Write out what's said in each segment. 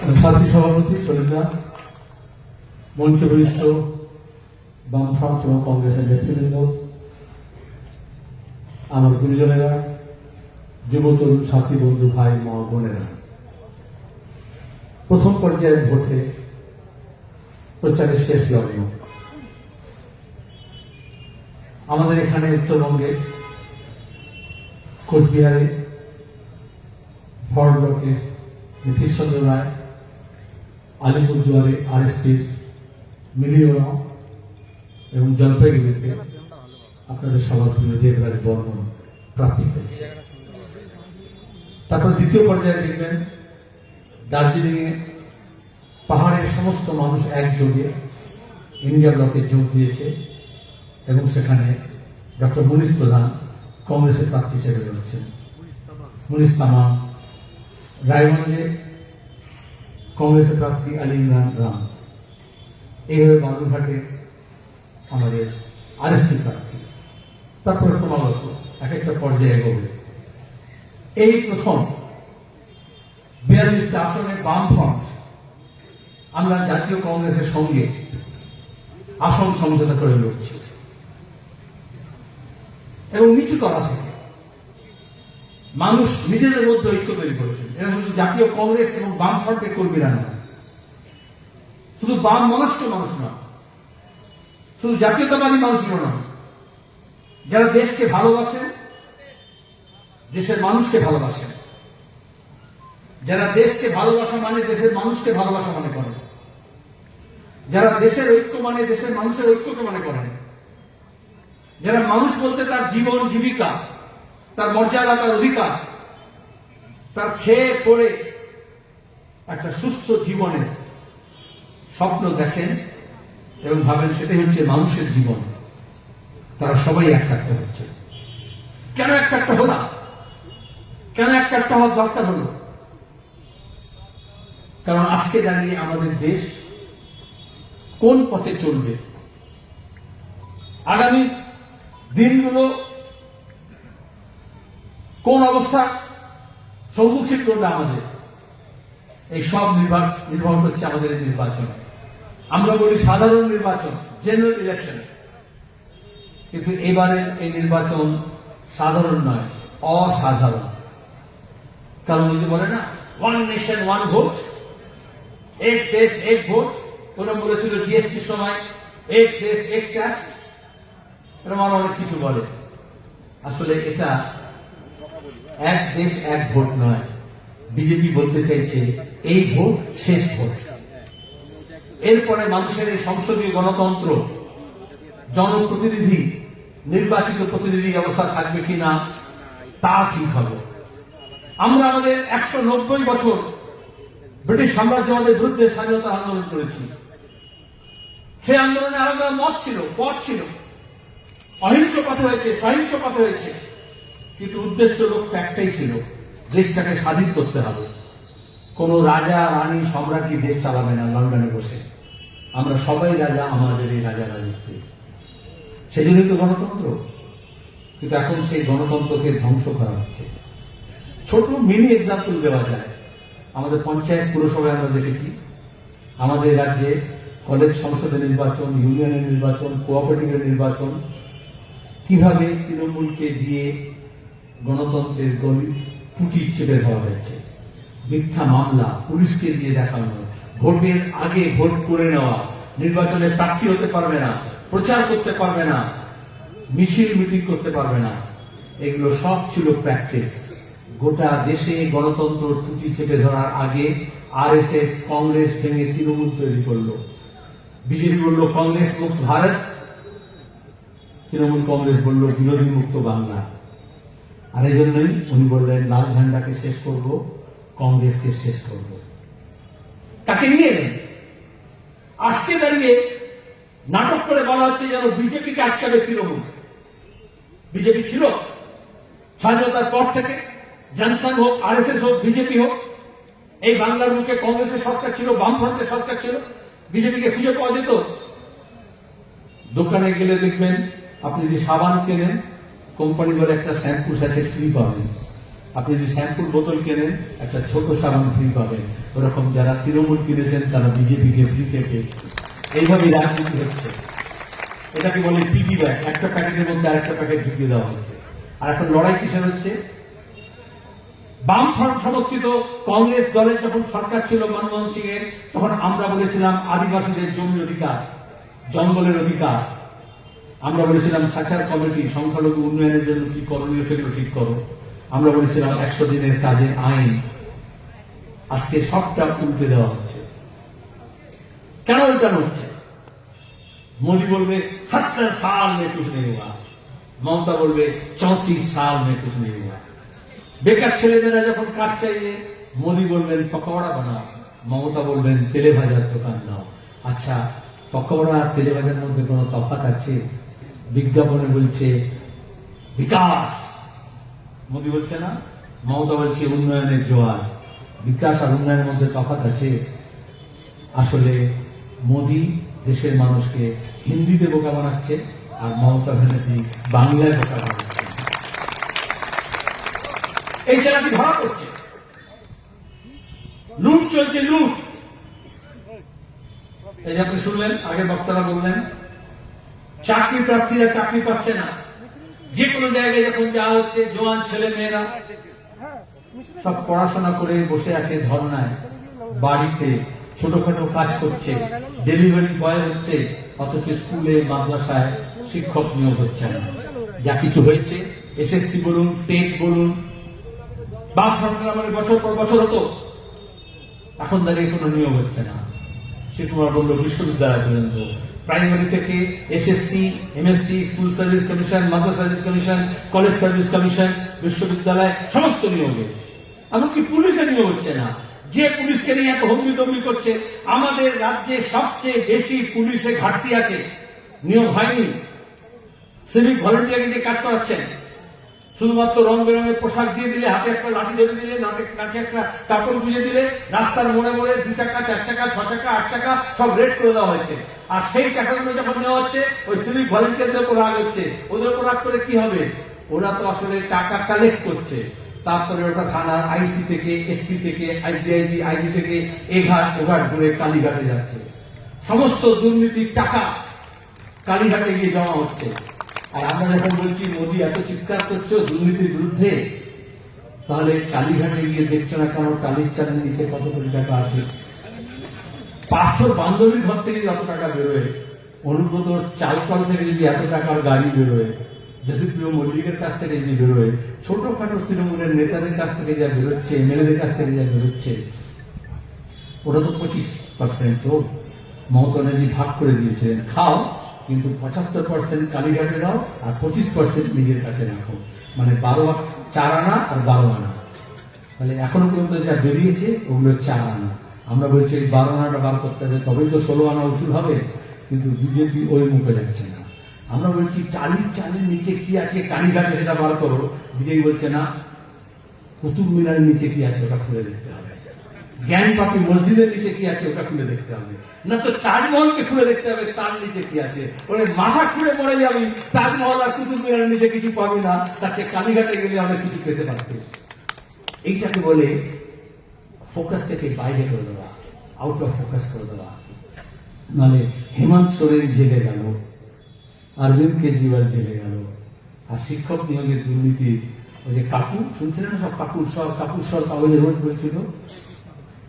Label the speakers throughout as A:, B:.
A: সাথী সভাপতি শরীররা মঞ্চ বরিষ্ঠ বামফ্রন্ট এবং কংগ্রেসের নেতৃবৃন্দ, আমার গুরুজনেরা যুব তরুণ সাথী বন্ধু ভাই, মা, বোনেরা। প্রথম পর্যায়ের ভোটে প্রচারের শেষ লগ্ন। আমাদের এখানে উত্তরবঙ্গে কোচবিহারে ফর ব্লকের নীতিশ রায় আলিপুরদুয়ারে আরএসপির মিলিয়ন এবং জলপাইগুড়িতে আপনাদের সবার প্রিয় দেবরাজ বর্মন প্রার্থী হয়েছে। তারপর দ্বিতীয় পর্যায়ে দেখবেন দার্জিলিং এ পাহাড়ের সমস্ত মানুষ একযোগে ইন্ডিয়া ব্লকে যোগ দিয়েছে এবং সেখানে ডক্টর মুনিশ প্রধান কংগ্রেসের প্রার্থী হিসেবে রয়েছেন। মুনিশ তামাম রায়গঞ্জে কংগ্রেসের প্রার্থী আলী ইমরান রাম। এইভাবে বালুরঘাটে আমাদের আরএসপি প্রার্থী। তারপরে ক্রমাগত এক একটা পর্যায়ে এগোবে। এই প্রথম বিয়াল্লিশটা আসনে বামফ্রন্ট, আমরা জাতীয় কংগ্রেসের সঙ্গে আসন সমঝোতা করে লড়ছি। এবং নিচু তলা থেকে মানুষ নিজেদের মধ্যে ঐক্য তৈরি করেছেন এরা শুধু জাতীয় কংগ্রেস এবং বামফ্রন্টের কর্মীরা নয়। শুধু বাম মনস্ক মানুষ নয়। শুধু জাতীয়তাবাদী মানুষগুলো নয়। যারা দেশকে ভালোবাসেন, দেশের মানুষকে ভালোবাসে যারা দেশকে ভালোবাসা মানে দেশের মানুষকে ভালোবাসা মনে করে যারা দেশের ঐক্য মানে দেশের মানুষের ঐক্যকে মনে করেন। যারা মানুষ বলতে তার জীবন, জীবিকা তার মর্যাদা তার অধিকার, তার খেয়ে পড়ে একটা সুস্থ জীবনের স্বপ্ন দেখেন এবং ভাবেন সেটাই হচ্ছে মানুষের জীবন। তারা সবাই এক একটা হচ্ছে। কেন এক একটা হলো? কেন এক একটা হওয়ার দরকার হলো? কারণ আজকে দাঁড়িয়ে আমাদের দেশ কোন পথে চলবে? আগামী দিনগুলো কোন অবস্থা? সম্মুখীন করবে আমাদের? এই সব নির্ভর নির্ভর করছে আমাদের এই নির্বাচন। আমরা বলি সাধারণ নির্বাচন জেনারেল ইলেকশন কিন্তু এবারের এই নির্বাচন সাধারণ নয়, অসাধারণ। কারণ যদি বলে না ওয়ান নেশন ওয়ান ভোট এক দেশ, এক ভোট ওরা বলেছিল জিএসটির সময়, এক দেশ, এক ট্যাক্স এরকম অনেক কিছু বলে। আসলে এটা এক দেশ এক ভোট নয়। বিজেপি বলতে চাইছে, এই ভোট শেষ ভোট। এরপরে মানুষের এই সংসদীয় গণতন্ত্র, জনপ্রতিনিধি, নির্বাচিত প্রতিনিধি ব্যবস্থা থাকবে কিনা, তা ঠিক হবে। আমরা আমাদের একশো নব্বই বছর ব্রিটিশ সাম্রাজ্য সাম্রাজ্যবাদের বিরুদ্ধে স্বাধীনতা আন্দোলন করেছি। সেই আন্দোলনে আলাদা মত ছিল, পথ ছিল। অহিংস পথে হয়েছে, সহিংস পথে হয়েছে। কিন্তু উদ্দেশ্য লক্ষ্য একটাই ছিল, দেশটাকে স্বাধীন করতে হবে। কোন রাজা, রানী, সম্রাটই দেশ চালাবে না লন্ডনে বসে। আমরা সবাই রাজা, আমাদের এই রাজা রাজত্বে। সেজন্যই তো গণতন্ত্র। কিন্তু এখন সেই গণতন্ত্রকে ধ্বংস করা হচ্ছে। ছোট মিনি এক্সাম্পল দেওয়া যায়। আমাদের পঞ্চায়েত পুরসভায় আমরা দেখেছি। আমাদের রাজ্যে কলেজ সংসদের নির্বাচন ইউনিয়নের নির্বাচন কোঅপারেটিভের নির্বাচন। কীভাবে তৃণমূলকে দিয়ে গণতন্ত্রের টুটি চেপে দেওয়া হয়েছে। মিথ্যা মামলা পুলিশকে দিয়ে দেখানো, ভোটের আগে ভোট করে নেওয়া, নির্বাচনে প্রার্থী হতে পারবে না, প্রচার করতে পারবে না, মিছিল মিটিং করতে পারবে না। এগুলো সব ছিল প্র্যাকটিস। গোটা দেশে গণতন্ত্র টুটি চেপে ধরার আগে আরএসএস, কংগ্রেস ভেঙে তৃণমূল তৈরি করল। বিজেপি বলল, কংগ্রেস মুক্ত ভারত। তৃণমূল কংগ্রেস বলল, বিরোধী মুক্ত বাংলা। আর এই জন্যই উনি বললেন, লাল ঝান্ডাকে শেষ করব, কংগ্রেসকে শেষ করব। তাকে নিয়ে এলেন। আজকে দাঁড়িয়ে নাটক করে বলা হচ্ছে যেন বিজেপিকে আটকাবে তৃণমূল। বিজেপি ছিল, স্বাধীনতার পর থেকে জনসং হোক আর এস এস হোক, বিজেপি হোক, এই বাংলার মুখে কংগ্রেসের সরকার ছিল, বামফ্রন্টের সরকার ছিল, বিজেপিকে খুঁজে পাওয়া যেত। দোকানে গেলে দেখবেন, আপনি যদি সাবান কেনেন কোম্পানি বলে একটা শ্যাম্পু স্যাচেট ফ্রি পাবেন। আপনি যদি শ্যাম্পুর বোতল কেনেন, একটা ছোট সাবান ফ্রি পাবেন। ওরকম যারা তৃণমূল কিনেছেন, তারা বিজেপিকে ফ্রিতে পেয়েছে এইভাবে রাজনীতি হচ্ছে। এটাকে বলে পিটি ব্যাগ একটা প্যাকেটের মধ্যে আরেকটা প্যাকেট ঢুকিয়ে দেওয়া হচ্ছে। আর এখন লড়াই কিসের হচ্ছে? বামফ্রন্ট সমর্থিত কংগ্রেস দলের যখন সরকার ছিল মনমোহন সিং এর তখন আমরা বলেছিলাম আদিবাসীদের জমি অধিকার, জঙ্গলের অধিকার। আমরা বলেছিলাম সাচার কমিটি সংখ্যালঘু উন্নয়নের জন্য কি করণীয় সেগুলো ঠিক করো। আমরা বলেছিলাম একশো দিনের কাজে আইন। আজকে সবটা উল্টে দেওয়া হচ্ছে। কেন কেন হচ্ছে? মোদি বলবে, সত্তর সাল মে কুশ নেই হওয়া মমতা বলবে, চৌত্রিশ সাল মে কুশ নেই হওয়া বেকার ছেলেমেয়েরা যখন কাজ চাইবে মোদি বলবেন, পকোড়া বানাও। মমতা বলবেন, তেলে ভাজার দোকান দাও। আচ্ছা পকোড়া আর তেলে ভাজার মধ্যে কোনো তফাত আছে? বিজ্ঞাপনে বলছে, বিকাশ। মোদী বলছে না, মমতা বলছে উন্নয়নের জোয়ার। বিকাশ আর উন্নয়নের মধ্যে তফাৎ আছে। আসলে মোদী দেশের মানুষকে হিন্দিতে বোকা বানাচ্ছে আর মমতা ব্যানার্জি বাংলায় বোকা বানাচ্ছে। এই জায়গাটি ধরা পড়ছে। লুট চলছে, লুট। এই যে আপনি শুনলেন, আগের বক্তারা বললেন চাকরি প্রার্থীরা চাকরি পাচ্ছে না। যে কোনো জায়গায় যখন যাওয়া হচ্ছে, জোয়ান ছেলে মেয়েরা সব পড়াশোনা করে বসে আছে ধর্নায়, বাড়িতে, ছোটখাটো কাজ করছে ডেলিভারি বয় হচ্ছে, অথচ স্কুলে, মাদ্রাসায় শিক্ষক নিয়োগ হচ্ছে না। যা কিছু হয়েছে এসএসসি বলুন টেট বলুন বা আমাদের বছর পর বছর হতো, এখন দাঁড়িয়ে কোনো নিয়োগ হচ্ছে না। সে তোমার বলল, বিশ্ববিদ্যালয় পর্যন্ত। প্রাইমারি থেকে SSC MSC school service commission মাদ্রাসা service commission college service commission বিশ্ববিদ্যালয়, সমস্ত নিয়োগে এমনকি পুলিশের নিয়ম হচ্ছে না। যে পুলিশকে নিয়ে এত হম্বি তম্বি করছে, আমাদের রাজ্যে সবচেয়ে বেশি পুলিশে ঘাটতি আছে। নিয়ম হয়নি। সিভিক ভলেন্টিয়ারকে দিয়ে কাজ করাচ্ছেন। শুধুমাত্র রং বেরঙের পোশাক দিয়ে দিলে, হাতে একটা লাঠি ধরে দিলে নাকে একটা কাপড় বুঝে দিলে, রাস্তার মোড়ে মোড়ে দু চাকা, চার চাকা, ছ চাকা, আট চাকা সব রেড করে দেওয়া হয়েছে। আর সেই টাকাগুলো যখন নেওয়া হচ্ছে, ওই সিভিক ভলেন্টিয়ারদের উপর রাগ হচ্ছে। ওদের উপর রাগ করে কি হবে? ওরা তো আসলে টাকা কালেক্ট করছে। তারপরে ওটা থানার আইসি থেকে এসপি থেকে আইজিআইজি আইজি থেকে এঘাট ওঘাট ঘুরে কালীঘাটে যাচ্ছে। সমস্ত দুর্নীতির টাকা কালীঘাটে গিয়ে জমা হচ্ছে। আর আমরা যখন বলছি, মোদী, এত চিৎকার করছ দুর্নীতির বিরুদ্ধে? তাহলে কালীঘাটে গিয়ে দেখছ না কেন কালীর চালের নিচে কত কোটি টাকা আছে? পাঁচশো বান্ধবীর ঘর থেকে যত টাকা বেরোয়, অনুব্রত চালকল থেকে যদি এত টাকার গাড়ি বেরোয় জ্যোতিপ্রিয় মল্লিকের কাছ থেকে যদি বেরোয়, ছোটখাটো তৃণমূলের নেতাদের কাছ থেকে যা বেরোচ্ছে, এমএলএদের কাছ থেকে যা বেরোচ্ছে, ওটা তো পঁচিশ পার্সেন্ট তো মমতা ভাগ করে দিয়েছিলেন। খাও। কিন্তু পঁচাত্তর পার্সেন্ট কালীঘাটে দাও আর পঁচিশ পার্সেন্ট নিজের কাছে রাখো। মানে বারো চার আনা আর বারো আনা। তাহলে এখনও পর্যন্ত যা বেরিয়েছে, ওগুলো চার আনা। আমরা বলছি এই বারো আনাটা বার করতে হবে, তবেই তো ষোলো আনা ওষুধ হবে, কিন্তু বিজেপি ওই মুখে যাচ্ছে না। আমরা বলছি টালির চালের নিচে কি আছে, কালীঘাটে সেটা বার করো। বিজেপি বলছে না কুতুব মিনারের নিচে কি আছে, ওটা খুলে দেখতে হবে। জ্ঞান পাপি মসজিদের নিচে কি আছে? ওটা খুলে দেখতে হবে। না তো তাজমহলকে খুলে দেখতে হবে, তার নিচে কি আছে? ওরে মাথা খুলে পড়ে যাবি, তাজমহল আর কুতুব মিনারের নিচে কিছু পাবি না, তার চেয়ে কালীঘাটে গেলে অনেক কিছু পেতে পারতে এইটাকে বলে ফোকাস থেকে বাইরে করে দেওয়া আউট অফ ফোকাস করে দেওয়া। নাহলে হেমন্ত সোরেন জেলে গেল, অরবিন্দ কেজরিওয়াল জেলে গেল, আর শিক্ষক নিয়োগের দুর্নীতি ওই যে কাকু, শুনছিলেন সব কাকুর সব কাকুর সব কাগজে রোজ বলছিল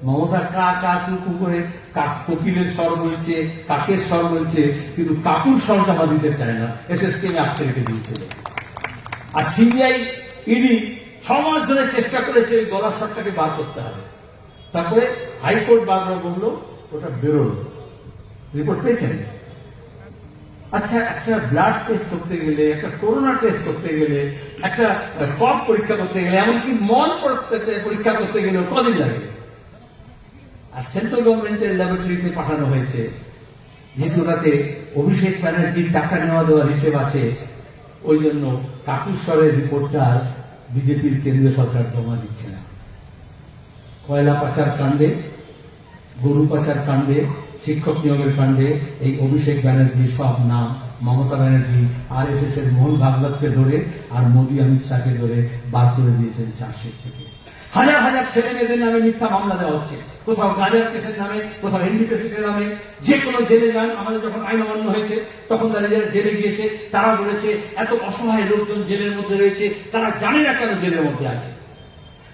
A: মমতা কা কা কু কু করে কাক কোকিলের স্বর বলছে, কাকের স্বর বলছে, কিন্তু কাকুর স্বরটা বা দিতে চায় না। এসএসকে আটকে রেখে দিয়েছিল আর সিবিআই, ইডি ছ মাস ধরে চেষ্টা করেছে ওই গলার স্বরটাকে বার করতে হবে। তারপরে হাইকোর্ট বারবার বলল, ওটা বেরোলো। রিপোর্ট পেয়েছেন? আচ্ছা একটা ব্লাড টেস্ট করতে গেলে, একটা করোনা টেস্ট করতে গেলে, একটা কপ পরীক্ষা করতে গেলে, এমনকি মন পরীক্ষা করতে গেলে কদিন লাগে? আর সেন্ট্রাল গভর্নমেন্টের ল্যাবরেটরিতে পাঠানো হয়েছে যেহেতু ওটাতে অভিষেক ব্যানার্জির টাকা নেওয়া দেওয়ার হিসেব আছে, ওই জন্য কাকুশ্বরের রিপোর্টটা বিজেপির কেন্দ্রীয় সরকার জমা দিচ্ছে না। কয়লা পাচার কাণ্ডে, গরু পাচার কাণ্ডে শিক্ষক নিয়োগের কাণ্ডে এই অভিষেক ব্যানার্জি সব নাম, Mamata Banerjee R S S এর মোহন ভাগবতকে ধরে আর মোদী অমিত শাহকে ধরে বার করে দিয়েছেন চার্জশিট থেকে। হাজার হাজার ছেলে মেয়েদের নামে মিথ্যা মামলা দেওয়া হচ্ছে। কোথাও গাজার কেসের নামে, কোথাও এনডিপিএসের নামে, যে কোনো জেলে যান, আমাদের যখন আইন অমান্য হয়েছে, তখন তারা যারা জেলে গিয়েছে, তারা বলেছে, এত অসহায় লোকজন জেলের মধ্যে রয়েছে, তারা জানে না কেন জেলের মধ্যে আছে।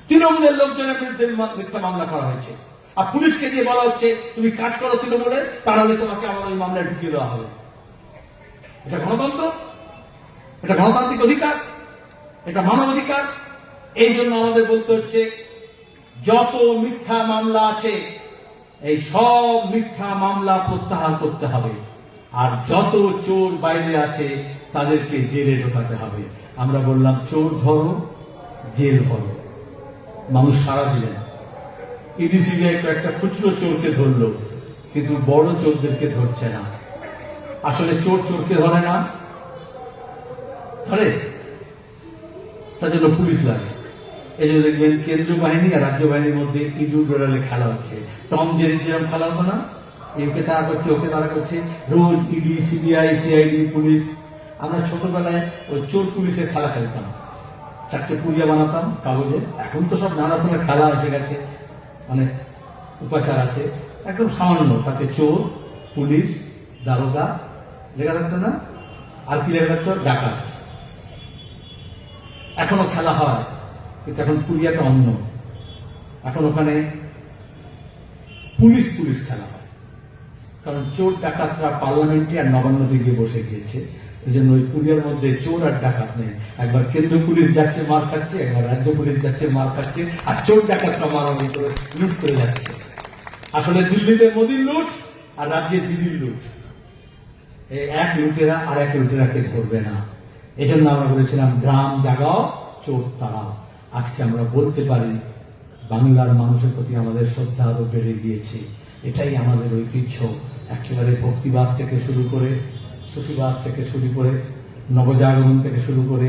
A: তৃণমূলের লোকজনের বিরুদ্ধে মিথ্যা মামলা করা হয়েছে। আর পুলিশকে দিয়ে বলা হচ্ছে, তুমি কাজ করো তৃণমূলের তাহলে তোমাকে আমাদের মামলায় ঢুকিয়ে দেওয়া হবে। এটা গণতন্ত্র, এটা গণতান্ত্রিক অধিকার, এটা মানব অধিকার এই জন্য আমাদের বলতে হচ্ছে, যত মিথ্যা মামলা আছে, এই সব মিথ্যা মামলা প্রত্যাহার করতে হবে। আর যত চোর বাইরে আছে, তাদেরকে জেলে ঢোকাতে হবে। আমরা বললাম, চোর ধরো, জেল করো। মানুষ সারা দিলেন। ইডিসিবিআই একটা খুচরো চোরকে ধরলো, কিন্তু বড় চোরদেরকে ধরছে না। আসলে চোর চোরকে ধরে না, ধরে? তার জন্য পুলিশ লাগে। এই জন্য দেখবেন কেন্দ্রীয় বাহিনী আর রাজ্য বাহিনীর মধ্যে ইঁদুর বেড়ালে খেলা হচ্ছে। টম জেরি যেরকম খেলা হতো না একে তারা করছে, ওকে তারা করছে। রোজ ইডি সিবিআই সিআইডি পুলিশ। আমরা ছোটবেলায় ওই চোর পুলিশের খেলা খেলতাম। চারটে পুরিয়া বানাতাম কাগজে। এখন তো সব নানা রকমের খেলা এসে গেছে। অনেক উপাচার আছে। একদম সামান্য তাতে চোর, পুলিশ, দারোগা, লেখা থাকতো না? আর কি লেখা থাকতো? ডাকাত। এখনও খেলা হয়, কিন্তু এখন পুরিয়াটা অন্য। এখন ওখানে পুলিশ পুলিশ খেলা হয়। কারণ চোর, ডাকাতরা পার্লামেন্টে আর নবান্নতে গিয়ে বসে গিয়েছে। এই ওই পুরিয়ার মধ্যে চোর আর ডাকাত নেই। একবার কেন্দ্র পুলিশ যাচ্ছে, মার খাচ্ছে, একবার রাজ্য পুলিশ যাচ্ছে, মার খাচ্ছে, আর চোর ডাকাতরা মারামারি করে লুট করে যাচ্ছে। আসলে দিল্লিতে মোদির লুট আর রাজ্যে দিদির লুট। এক লুটেরা আর এক লুটেরাকে ধরবে না। এজন্য আমরা বলেছিলাম, গ্রাম জাগাও, চোর তাড়াও। আজকে আমরা বলতে পারি, বাংলার মানুষের প্রতি আমাদের শ্রদ্ধা আরও বেড়ে গিয়েছে। এটাই আমাদের ঐতিহ্য। একেবারে ভক্তিবাদ থেকে শুরু করে সুফিবাদ থেকে শুরু করে নবজাগরণ থেকে শুরু করে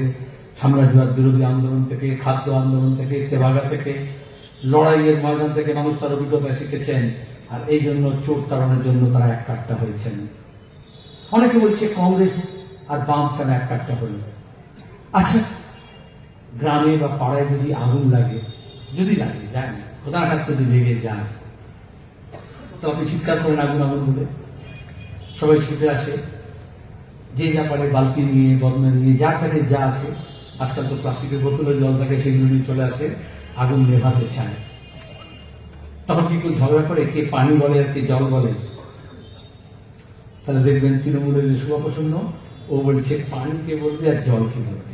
A: সাম্রাজ্যবাদ বিরোধী আন্দোলন থেকে, খাদ্য আন্দোলন থেকে, তেবাগা থেকে, লড়াইয়ের ময়দান থেকে মানুষ তার অভিজ্ঞতা শিখেছেন আর এই জন্য চোর তাড়ানোর জন্য তারা এক কাট্টা হয়েছেন। অনেকে বলছে কংগ্রেস আর বাম কেন এক কাট্টা হল? আচ্ছা গ্রামে বা পাড়ায় যদি আগুন লাগে, যদি লাগে যায় না, খোদার কাছ যদি লেগে যায়, তো আপনি চিৎকার করেন আগুন আগুন বলে। সবাই ছুটে আসে যে যা পারে বালতি নিয়ে, বদনা নিয়ে যার কাছে যা আছে, আজকাল তো প্লাস্টিকের বোতলে জল থাকে, সেগুলো নিয়ে চলে আসে, আগুন নেভাতে চায়। তখন কি কেউ ঝগড়া করে? কে পানি বলে আর কে জল বলে? তাহলে দেখবেন তৃণমূলের শুভপ্রসন্ন, ও বলছে, পানি কে বলবে আর জল কে বলবে?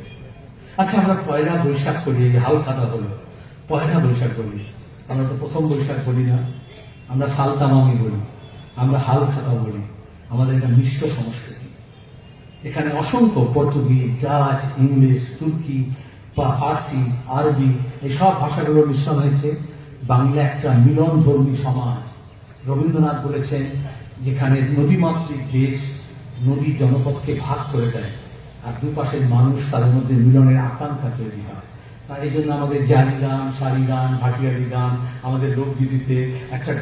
A: আচ্ছা আমরা পয়লা বৈশাখ করি, এই যে হাল পয়লা বৈশাখ বলি আমরা তো প্রথম বৈশাখ বলি না। আমরা সালতামামি বলি। আমরা হাল খাতা বলি। আমাদের একটা মিশ্র সংস্কৃতি। এখানে অসংখ্য পর্তুগিজ ডাচ ইংলিশ, তুর্কি বা ফার্সি, আরবি এই সব ভাষাগুলোর মিশ্রণ হয়েছে। বাংলা একটা মিলন ধর্মী সমাজ। রবীন্দ্রনাথ বলেছেন, যেখানে নদীমাতৃক দেশ, নদী জনপদকে ভাগ করে দেয়, আর দুপাশের মানুষ তাদের মধ্যে মিলনের আকাঙ্ক্ষা তৈরি হয়। তাই এই জন্য আমাদের জারি গান সারি গান ভাটিয়ারি গান আমাদের লোকগীতিতে একটা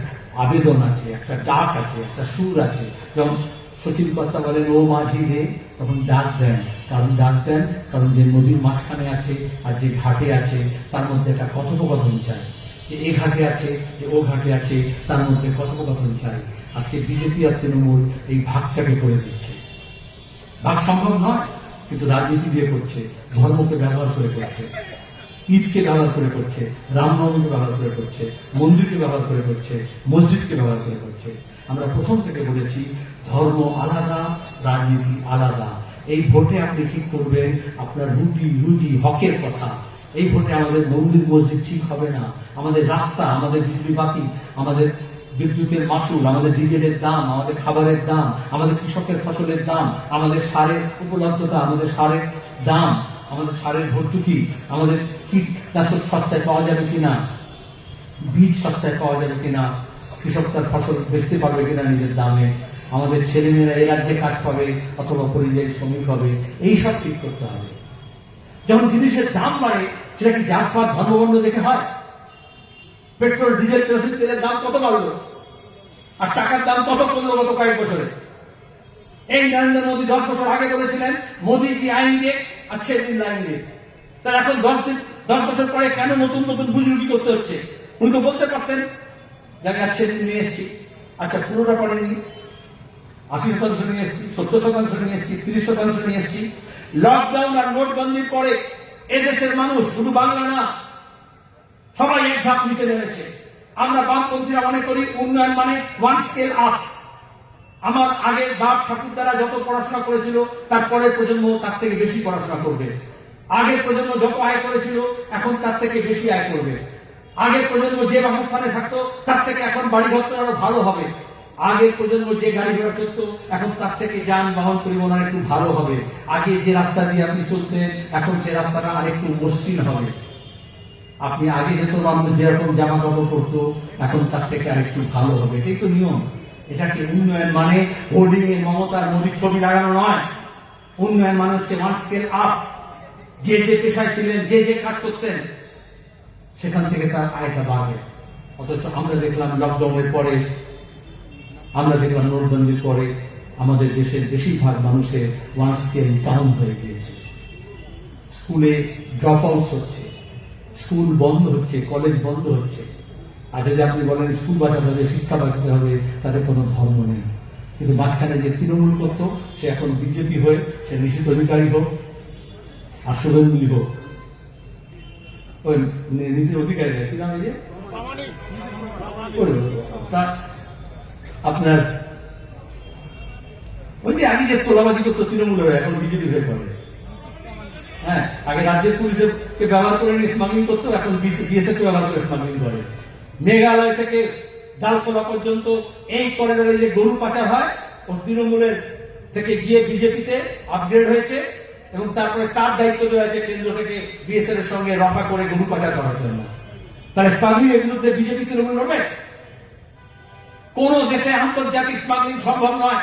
A: আবেদন আছে, একটা ডাক আছে, একটা সুর আছে। যেমন সচিন কর্তা বলেন ও মাঝি রে তখন ডাক দেন। কারণ ডাক দেন, কারণ যে নদীর মাঝখানে আছে আর যে ঘাটে আছে, তার মধ্যে একটা কথোপকথন চাই। যে এ ঘাটে আছে, যে ও ঘাটে আছে, তার মধ্যে কথোপকথন চাই। আজকে বিজেপি আর তৃণমূল এই ভাগটাকে করে দিচ্ছে। ভাগ সম্ভব নয়, কিন্তু রাজনীতি দিয়ে করছে, ধর্মকে ব্যবহার করে করছে, ঈদকে ব্যবহার করে করছে রামনবমীকে ব্যবহার করে করছে, মন্দিরকে ব্যবহার করে করছে, মসজিদকে ব্যবহার করে করছে। আমরা প্রথম থেকে বলেছি ধর্ম আলাদা, রাজনীতি আলাদা। এই ভোটে আপনি ঠিক করবেন? আপনার রুটি, রুজি, হকের কথা। এই ভোটে আমাদের মন্দির মসজিদ ঠিক হবে না। আমাদের রাস্তা, আমাদের বিজলি বাতি, আমাদের বিদ্যুতের মাসুল আমাদের ডিজেলের দাম, আমাদের খাবারের দাম, আমাদের কৃষকের ফসলের দাম, আমাদের সারের উপলব্ধতা, আমাদের সারের দাম, আমাদের সারের ভর্তুকি, আমাদের কীটনাশক সস্তায় পাওয়া যাবে কিনা, বীজ সস্তায় পাওয়া যাবে কিনা, কৃষক তার ফসল বেচতে পারবে কিনা নিজের দামে। আমাদের ছেলেমেয়েরা এই রাজ্যে কাজ পাবে অথবা পরিযায়ী শ্রমিক হবে, এই সব ঠিক করতে হবে। যখন জিনিসের দাম বাড়ে, সেটা কি জাতপাত ধর্মবর্ণ দেখে হয়? পেট্রোল, ডিজেল, কেরোসিন, তেলের দাম কত বাড়লো? আর টাকার দাম কত কমলো গত কয়েক বছরে? এই নরেন্দ্র মোদী দশ বছর আগে বলেছিলেন, মোদীজি আইনগে আচ্ছে দিন আইনগে তার এখন দশ দিন, দশ বছর পরে কেন নতুন নতুন বুজরুকি করতে হচ্ছে? উনি তো বলতে পারতেন যাকে আচ্ছে দিন নিয়ে এসছি। আচ্ছা পুরোটা পড়েনি আশি শতাংশ নিয়ে এসছি, সত্তর শতাংশ নিয়ে এসছি, তিরিশ শতাংশ নিয়ে এসছি। লকডাউন আর নোটবন্দির পরে এদেশের মানুষ, শুধু বাংলা না, সবাই এক ধাপ নিচে নেমেছে। আমরা বামপন্থীরা মনে করি উন্নয়ন মানে ওয়ান স্কেল আপ আমার আগের বাপ ঠাকুর দ্বারা যত পড়াশোনা করেছিল, তার পরের প্রজন্ম তার থেকে বেশি পড়াশোনা করবে। আগের প্রজন্ম যত আয় করেছিল, এখন তার থেকে বেশি আয় করবে। আগের প্রজন্ম যে বাসস্থানে থাকতো, তার থেকে এখন বাড়ি ঘর আরও ভালো হবে। আগের প্রজন্ম যে গাড়ি ঘোড়া চলত, এখন তার থেকে যানবাহন পরিবহন একটু ভালো হবে। আগে যে রাস্তা দিয়ে আপনি চলতেন, এখন সে রাস্তাটা আরেকটু মসৃণ হবে। আপনি আগে যেত মানুষ যেরকম জামা কাপড় পরতো, এখন তার থেকে আরেকটু ভালো হবে। এটাই তো নিয়ম। এটাকে উন্নয়ন মানে হোর্ডিং এ মমতার মোদীর ছবি লাগানো নয়। উন্নয়ন মানে হচ্ছে স্কেল আপ যে যে পেশায় ছিলেন, যে যে কাজ করতেন, সেখান থেকে তার আয়টা বাড়বে। অথচ আমরা দেখলাম লকডাউনের পরে আমরা দেখলাম নোটবন্দির পরে আমাদের দেশের বেশিরভাগ মানুষের ওয়ান স্কেল ডাউন হয়ে গিয়েছে স্কুলে ড্রপ আউট হচ্ছে স্কুল বন্ধ হচ্ছে কলেজ বন্ধ হচ্ছে আর যদি আপনি বলেন স্কুল বাঁচাতে হবে শিক্ষা বাঁচাতে হবে তাদের কোনো ধর্ম নেই কিন্তু মাঝখানে যে তৃণমূল করত সে এখন বিজেপি হয়ে সে নিশ্চিত অধিকারী হোক আর শুভেন্দুই হোক ওই নিজের অধিকারী কি নাম এই যে আপনার ওই যে আগে যে তোলাবাজি করতো তৃণমূল হয়ে এখন বিজেপি হয়ে পড়ে। হ্যাঁ আগে রাজ্যের পুলিশের ব্যবহার করে স্মাগলিং করতো, এখন বিএসএফ কে ব্যবহার করে স্মাগলিং করে। মেঘালয় থেকে ডালকোলা পর্যন্ত এই করিডোরে যে গরু পাচার হয়, ও তৃণমূলের থেকে গিয়ে বিজেপিতে আপগ্রেড হয়েছে এবং তারপরে তার দায়িত্ব দেওয়া আছে কেন্দ্র থেকে বিএসএফ এর সঙ্গে রফা করে গরু পাচার করার জন্য। তাহলে স্মাগলিং এর বিরুদ্ধে বিজেপি তৃণমূল লড়বে? কোন দেশে আন্তর্জাতিক স্মাগলিং সম্ভব নয়।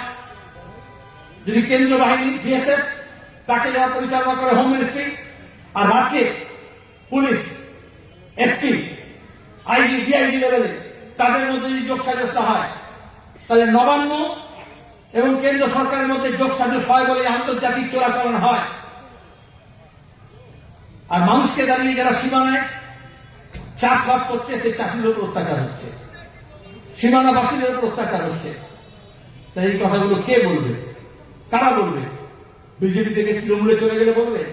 A: যদি কেন্দ্র বাহিনী বিএসএফ তাকে যারা পরিচালনা করে হোম মিনিস্ট্রি আর রাজ্যে পুলিশ এসপি আইজি ডিআইজি লেভেলে তাদের মধ্যে যদি যোগ সাজসটা হয়, তাহলে নবান্ন এবং কেন্দ্র সরকারের মধ্যে যোগ সাজস হয় বলে আন্তর্জাতিক চোরাচালান হয়। আর মানুষকে দাঁড়িয়ে যারা সীমানায় চাষবাস করছে, সেই চাষির উপর অত্যাচার হচ্ছে। সীমানাবাসীদের উপর অত্যাচার হচ্ছে। তাই এই কথাগুলো কে বলবে? কারা বলবে? বিজেপি থেকে তৃণমূলে চলে গেলে বলবে?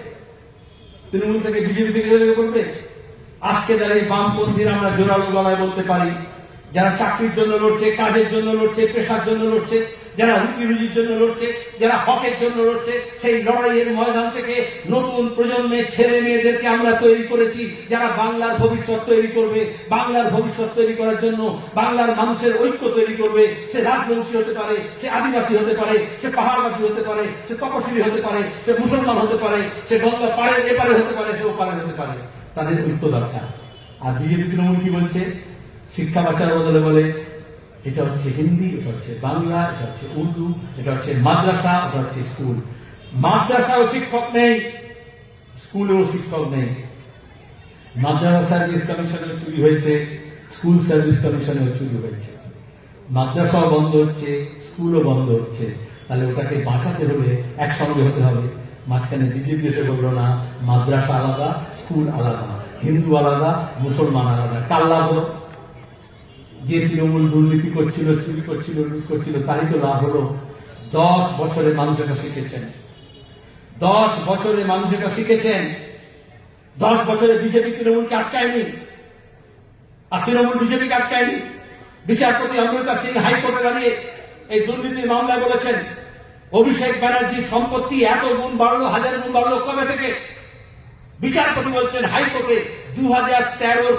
A: তৃণমূল থেকে বিজেপি থেকে চলে গেলে বলবে? আজকে দাঁড়িয়ে বামপন্থীরা আমরা জোরালো গলায় বলতে পারি যারা চাকরির জন্য লড়ছে, কাজের জন্য লড়ছে, পেশার জন্য লড়ছে, যারা রুটি রুজির জন্য লড়ছে, যারা হকের জন্য লড়ছে, সেই লড়াইয়ের ময়দান থেকে নতুন প্রজন্মের ছেলে মেয়েদেরকে আমরা তৈরি করেছি, যারা বাংলার ভবিষ্যৎ তৈরি করবে, বাংলার ভবিষ্যৎ তৈরি করার জন্য বাংলার মানুষের ঐক্য তৈরি করবে, সে রাজবংশী হতে পারে, সে আদিবাসী হতে পারে, সে পাহাড়বাসী হতে পারে, সে তপশিলি হতে পারে, সে মুসলমান হতে পারে, সে গঙ্গা পারে এপারে হতে পারে, সে ওপারে হতে পারে। তাদের ঐক্য দরকার। আর বিজেপি, তৃণমূল কি বলছে? শিক্ষা বাচ্চার বদলে বলে, এটা হচ্ছে হিন্দি, এটা হচ্ছে বাংলা, এটা হচ্ছে উর্দু, এটা হচ্ছে মাদ্রাসা, এটা হচ্ছে স্কুল। মাদ্রাসাও শিক্ষক নেই, স্কুলেও শিক্ষক নেই। মাদ্রাসা সার্ভিস কমিশনের চুরি হয়েছে, স্কুল সার্ভিস কমিশনেও চুরি হয়েছে। মাদ্রাসাও বন্ধ হচ্ছে, স্কুলও বন্ধ হচ্ছে। তাহলে ওটাকে বাঁচাতে হলে একসঙ্গে হতে হবে। মাঝখানে বিজেপি এসে বলল, না, মাদ্রাসা আলাদা, স্কুল আলাদা, হিন্দু আলাদা, মুসলমান আলাদা, কার লাভ হলো? যে তৃণমূল দুর্নীতি করছিল, চুরি করছিল, লুট করছিল, তারই তো লাভ হলো। দশ বছরে মানুষ শিখেছেন। দশ বছরে মানুষ এটা শিখেছেন। দশ বছরে বিজেপি তৃণমূলকে আটকায়নি। আর তৃণমূল বিজেপিকে আটকায়নি। বিচারপতি অমৃতা সিং হাইকোর্টে দাঁড়িয়ে এই দুর্নীতির মামলায় বলেছেন, অভিষেক ব্যানার্জির সম্পত্তি এত গুণ বাড়লো, হাজার গুণ বাড়লো কবে থেকে? বিচারপতি বলছেন হাইকোর্টে দু হাজার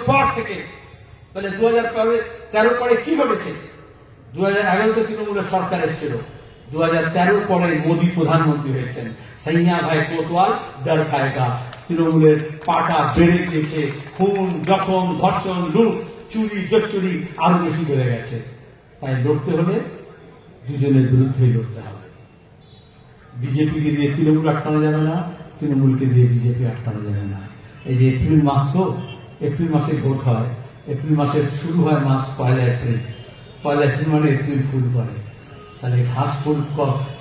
A: পর থেকে তাহলে দু হাজার তেরোর পরে কি ঘটেছে? দু হাজার এগারোতে তৃণমূলের সরকার এসেছিল। দু হাজার তেরোর পরে মোদী প্রধানমন্ত্রী হয়েছেন। সৈয়া ভাই কোতওয়াল ডর খায়গা। তৃণমূলের পাটা বেড়ে গিয়েছে। খুন, জখম, ধর্ষণ, লুট, চুরি, জোচ্চুরি আরও বেশি বেড়ে গেছে। তাই লড়তে হলে দুজনের বিরুদ্ধেই লড়তে হবে। বিজেপিকে দিয়ে তৃণমূল আটকানো যাবে না, তৃণমূলকে দিয়ে বিজেপি আটকানো যাবে না। এই যে এপ্রিল মাস তো, এপ্রিল মাসে ভোট হয়। এপ্রিল মাসের শুরু হয় মাস পয়লা এপ্রিল। পয়লা এপ্রিল মানে এপ্রিল ফুল পরে তাহলে ঘাস ফুল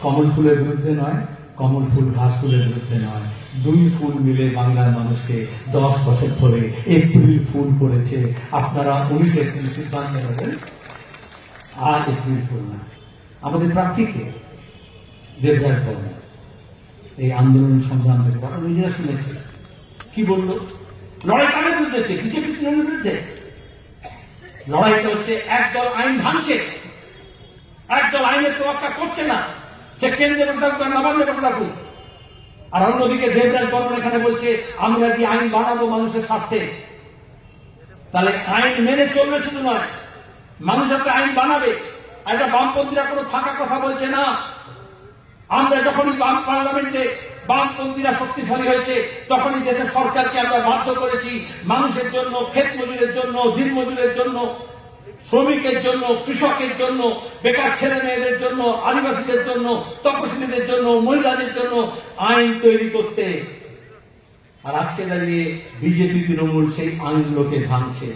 A: কমল ফুলের বিরুদ্ধে নয়, কমল ফুল ঘাস ফুলের বিরুদ্ধে নয়। দুই ফুল মিলে বাংলার মানুষকে দশ বছর ধরে এপ্রিল ফুল করেছে আপনারা উনিশ এপ্রিল সিদ্ধান্ত নেবেন, আর এপ্রিল ফুল না। আমাদের প্রার্থীকে দেবরাজ বর্মা এই আন্দোলন সংগ্রাম থেকে নিজেরা শুনেছে কি বলল? লড়াই কাদের বিরুদ্ধে বিজেপি বিরুদ্ধে? লড়াইটা হচ্ছে একদল আইন ভাঙছে। একদল আইনের তোয়াক্কা করছে না সে কেন্দ্রে বসে থাকুক আর নবান্নে বসে থাকুক। আর অন্যদিকে দেবরাজ বর্মন এখানে বলছে, আমরা কি আইন বানাবো মানুষের স্বার্থে? তাহলে আইন মেনে চলবে শুধু নয়, মানুষ একটা আইন বানাবে। আর এটা বামপন্থীরা কোনো ফাঁকা কথা বলছে না। আমরা যখনই বাম পার্লামেন্টে বামপন্থীরা শক্তিশালী হয়েছে, তখনই দেশের সরকারকে আমরা বাধ্য করেছি মানুষের জন্য, ক্ষেত মজুরের জন্য, দিন মজুরের জন্য, শ্রমিকের জন্য, কৃষকের জন্য, বেকার ছেলে মেয়েদের জন্য, আদিবাসীদের জন্য তপশিলীদের জন্য, মহিলাদের জন্য আইন তৈরি করতে। আর আজকে দাঁড়িয়ে বিজেপি তৃণমূল সেই আইনগুলোকে ভাঙছে।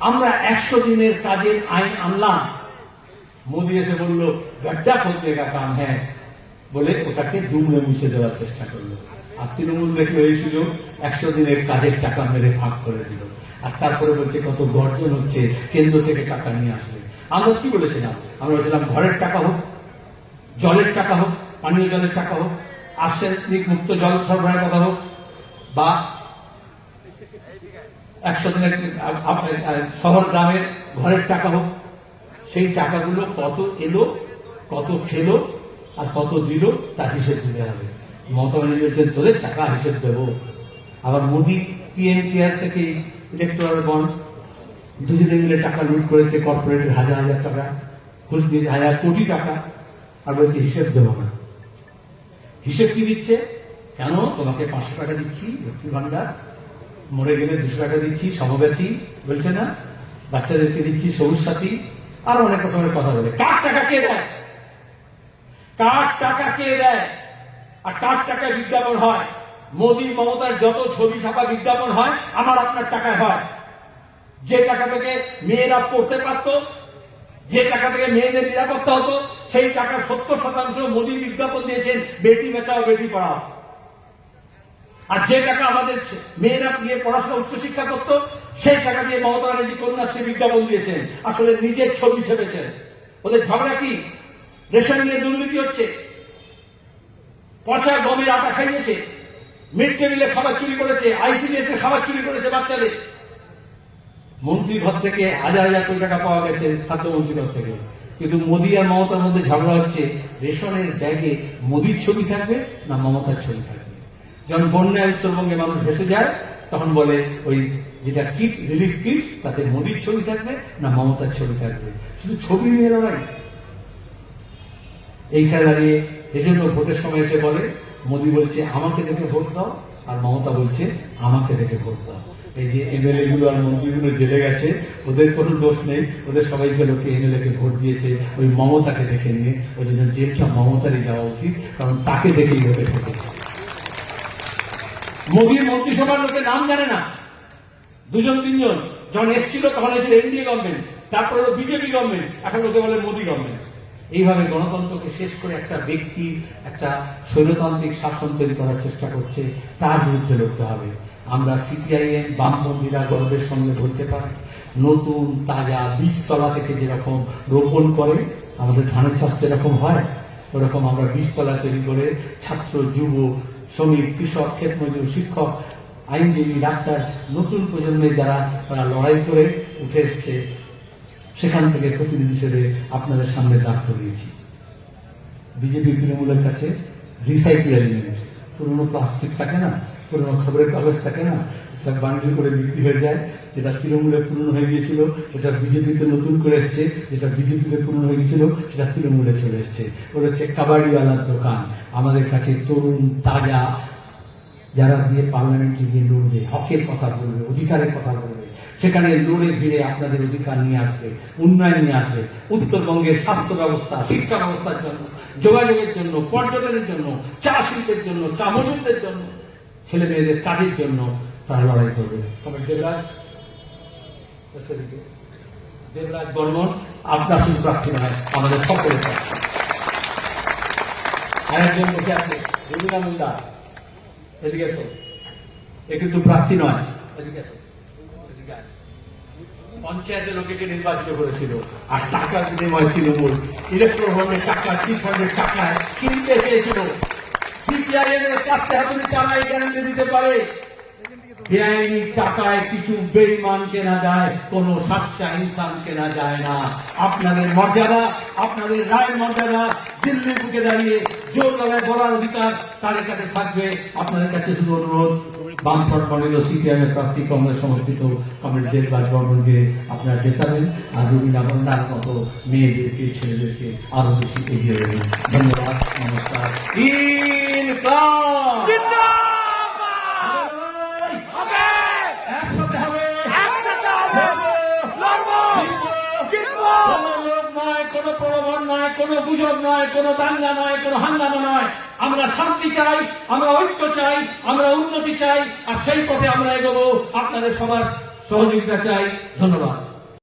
A: আমরা একশো দিনের কাজের আইন আনলাম। মোদী এসে বলল, গড্ডা খোঁজনে কা কাম হ্যাঁ বলে ওটাকে দুমড়ে মুছে দেওয়ার চেষ্টা করল। আর তৃণমূল দেখল এই সুযোগ, একশো দিনের কাজের টাকা মেরে ভাগ করে দিল। আর তারপরে বলছে, কত গর্জন হচ্ছে, কেন্দ্র থেকে টাকা নিয়ে আসবে। আমরা কি বলেছিলাম? আমরা বলেছিলাম, ঘরের টাকা হোক, জলের টাকা হোক, পানীয় জলের টাকা হোক, আর্সেনিক মুক্ত জল সরবরাহের কথা হোক, বা একশো দিনের শহর গ্রামের ঘরের টাকা হোক, সেই টাকাগুলো কত এলো, কত খেলো আর কত দিল তার হিসেব দিতে হবে মমতা বলছেন তোদের টাকা হিসেব দেবো। আবার মোদি পিএম কেয়ার থেকে ইলেকট্রাল বন্ড দুজনে মিলে টাকা লুট করেছে কর্পোরেটের হাজার হাজার টাকা ঘুষ দিয়েছে হাজার কোটি টাকা। আর বলছে, হিসেব দেবো না। হিসেব কি দিচ্ছে? কেন? তোমাকে পাঁচশো টাকা দিচ্ছি লক্ষ্মী ভান্ডার মরে গেলে দুশো টাকা দিচ্ছি, সমব্যাথী। বলছে না? বাচ্চাদেরকে দিচ্ছি সবুজ সাথী। আরও অনেক রকমের কথা বলে। কার টাকা কে দেয়? কার টাকা কে দেয়? আর কার টাকায় বিজ্ঞাপন হয়। মোদী মমতার যত ছবি ছাপা বিজ্ঞাপন হয়, আমার আপনার টাকায় হয়। যে টাকা থেকে মেয়েরা পড়তে পারত, যে টাকা থেকে মেয়েদের নিরাপত্তা হতো, সেই টাকার সত্তর শতাংশ মোদী বিজ্ঞাপন দিয়েছেন, বেটি বাঁচাও, বেটি পড়াও। আর যে টাকা আমাদের মেয়েরা গিয়ে পড়াশোনা, উচ্চশিক্ষা করতো, সেই টাকা দিয়ে মমতা ব্যানার্জি কন্যাশ্রী বিজ্ঞাপন দিয়েছেন। আসলে নিজের ছবি ছেপেছেন। ওদের ঝগড়া কি? রেশন নিয়ে দুর্নীতি হচ্ছে। পচা গমের আটা খাইয়েছে। মিড ডে মিলে খাবার চুরি করেছে। আইসিডিএস এর খাবার চুরি করেছে বাচ্চাদের। মন্ত্রী ঘর থেকে হাজার হাজার কোটি টাকা পাওয়া গেছে খাদ্যমন্ত্রী ঘর থেকে। কিন্তু মোদী আর মমতার মধ্যে ঝগড়া হচ্ছে, রেশনের ব্যাগে মোদীর ছবি থাকবে না মমতার ছবি থাকবে? যখন বন্যায় উত্তরবঙ্গে মানুষ ভেসে যায়, তখন বলে ওই যেটা কিট রিলিফ কিট, তাতে মোদীর ছবি থাকবে না মমতার ছবি থাকবে। শুধু ছবি নিয়ে লড়াই। এইখানে দাঁড়িয়ে এজন্য ভোটের সময় এসে বলে, মোদী বলছে, আমাকে দেখে ভোট দাও। আর মমতা বলছে, আমাকে দেখে ভোট দাও। এই যে এমএলএ গুলো আর মন্ত্রীগুলো জেলে গেছে, ওদের কোনো দোষ নেই। ওদের সবাইকে লোকে এমএলএ কে ভোট দিয়েছে, ওই মমতাকে দেখে নিয়ে। ওই জন্য জেলটা মমতারই যাওয়া উচিত, কারণ তাকে দেখেই লোকে ঠকেছে মোদীর মন্ত্রিসভার লোকে নাম জানে না। দুজন, তিনজন যখন এসছিল তখন এসেছিল এনডিএ গভর্নমেন্ট তারপরে বিজেপি গভর্নমেন্ট এখন লোকে বলে মোদী গভর্নমেন্ট এইভাবে গণতন্ত্রকে শেষ করে একটা ব্যক্তি, একটা স্বৈরতান্ত্রিক শাসন তৈরি করার চেষ্টা করছে, তার বিরুদ্ধে লড়তে হবে। আমরা সিপিআইএম বামপন্থীরা গর্বের সঙ্গে বলতে পারি। নতুন, তাজা, বীজতলা থেকে যেরকম রোপণ করে, আমাদের ধানের চাষ যেরকম হয়, ওরকম আমরা বীজতলা তৈরি করে ছাত্র যুব শ্রমিক, কৃষক ক্ষেত মজুর শিক্ষক, আইনজীবী, ডাক্তার, নতুন প্রজন্মে যারা, তারা লড়াই করে উঠে এসছে। সেখান থেকে প্রতিনিধি হিসেবে আপনাদের সামনে দাঁড় করিয়েছি। বিজেপি তৃণমূলের কাছে রিসাইকেল পুরনো প্লাস্টিক থাকে না, পুরনো খবরের কাগজ থাকে না সেটা বান্ডিল করে বিক্রি হয়ে যায়, যেটা তৃণমূলে পূর্ণ হয়ে গিয়েছিল সেটা বিজেপিতে নতুন করে এসছে, যেটা বিজেপিতে পূর্ণ হয়ে গিয়েছিল, সেটা তৃণমূলে চলে এসছে। ওটা হচ্ছে কাবাডিওয়ালার দোকান, আমাদের কাছে তরুণ, তাজা, যারা দিয়ে পার্লামেন্টে গিয়ে লড়বে হকের কথা বলবে, অধিকারের কথা বলবে। সেখানে লড়ে ভিড়ে আপনাদের অধিকার নিয়ে আসবে, উন্নয়ন নিয়ে আসবে, উত্তরবঙ্গের স্বাস্থ্য ব্যবস্থা, শিক্ষা ব্যবস্থার জন্য, যোগাযোগের জন্য, পর্যটনের জন্য, চা শিল্পের জন্য, চা মজুরদের জন্য, ছেলে মেয়েদের কাজের জন্য তারা লড়াই করবে। তবে দেবরাজ দেবরাজ বর্মন, আপনার শুধু প্রার্থী নয়, আমাদের সকলের প্রার্থী আর একজন বসে আছে রবিনা মুন্ডা এদিকে এসো। এ প্রার্থী নয়, এদিকে। পঞ্চায়েতের লোকেকে নির্বাচিত করেছিল? আর টাকার বিনিময় তৃণমূল। ইলেকট্রো ফন্ডের টাকা চিট ফান্ডের টাকা কিনতে চেয়েছিল। সিপিআইএম এর কাছে হাতুড়ি এই গ্যারান্টি দিতে পারে? বেআইনি টাকায় কিছু বেইমান কেনা যায় সাচ্চা ইনসান কেনা যায় না। আপনাদের মর্যাদা, আপনাদের রায় মর্যাদা, দিল্লির বুকে দাঁড়িয়ে জোর বলার অধিকার তাদের কাছে থাকবে। আপনাদের কাছে শুধু অনুরোধ, বামফ্রন্ট মডেল ও সিপিএম এর প্রার্থী কংগ্রেস সমর্থিত কমরেড বর্মনকে আপনারা জেতাবেন, আর রবীন্দ্র বন্যার মতো মেয়েদেরকে, ছেলেদেরকে আরও বেশি এগিয়ে দেবেন ধন্যবাদ, নমস্কার
B: হবে
A: একসাথে হবে
B: একসাথে হবে লড়বো জিতবো
A: কোনো লোক নয় কোনো প্রলোভন নয়, কোন গুজব নয়, কোন দাঙ্গা নয়, কোনো হাঙ্গামা নয়। আমরা শান্তি চাই, আমরা ঐক্য চাই, আমরা উন্নতি চাই, আর সেই পথে আমরা এগোবো। আপনাদের সবার সহযোগিতা চাই। ধন্যবাদ।